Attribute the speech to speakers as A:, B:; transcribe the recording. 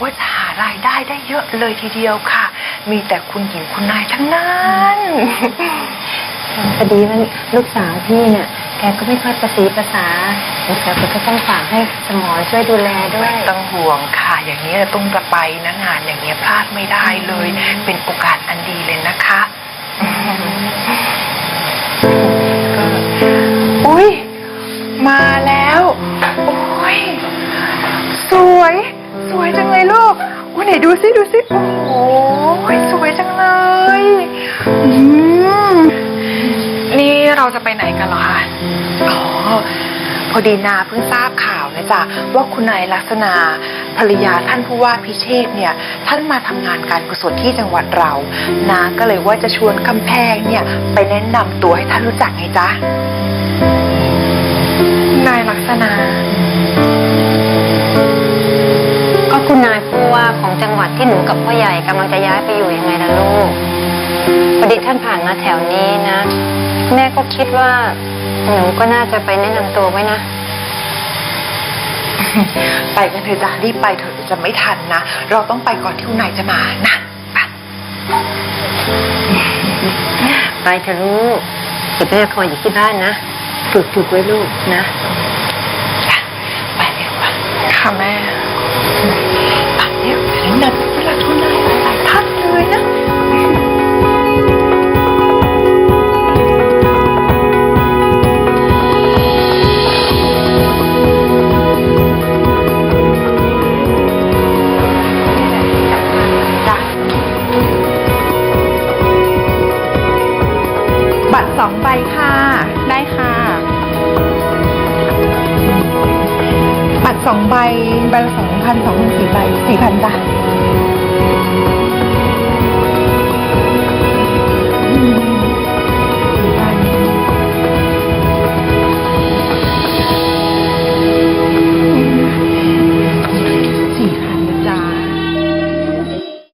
A: ว่าจะหารายได้ได้เยอะเลยทีเดียวค่ะ มีแต่คุณหญิงคุณนายทั้งนั้น
B: พอดีว่าลูกสาวพี่เนี่ยแกก็ไม่ค่อยประสีภาษาสงสัยก็ต้องฝากให้สมอช่วยดูแลด้วย
A: ไม่ต้องห่วงค่ะ อย่างนี้เราต้องจะไปนะงานอย่างนี้ยพลาดไม่ได้เลย เป็นโอกาสอัน ดูซิดูซิโอ้โหสวยจังเลยอืม
C: นี่เราจะไปไหนกันเหรอคะ
A: อ๋อ พอดีนาเพิ่งทราบข่าวนะจ๊ะว่าคุณนายลักษณะภรรยาท่านผู้ว่าพิเชษเนี่ย ท่านมาทำงานการกุศลที่จังหวัดเรา นาก็เลยว่าจะชวนกำแพงเนี่ย ไปแนะนำตัวให้ท่านรู้จักไงจ๊ะ
C: นายลักษณะ
B: จังหวัดที่หนูกับพ่อใหญ่กำลังจะย้ายไปอยู่ยังไงล่ะลูกพอดีท่านผ่านมาแถวนี้นะ แม่ก็คิดว่า หนูก็น่าจะไปแนะนำตัวไว้นะ
A: ไปกันเถอะจ้ะรีบไปเถอะเดี๋ยวจะไม่ทันนะ เราต้องไปก่อนที่คุณนายจะมานะไป
B: ไปเถอะลูกเดี๋ยวแม่คอยอยู่ที่บ้านนะฝึกฝึกไว้ลูกนะ
A: ไปเร็วไป
C: ค่ะแม่
A: บัตรสองใบค่ะ
C: ได้ค่ะ
A: บัตรสองใบ ใบละสองพันสองพันสี่ใบสี่พันจ้ะ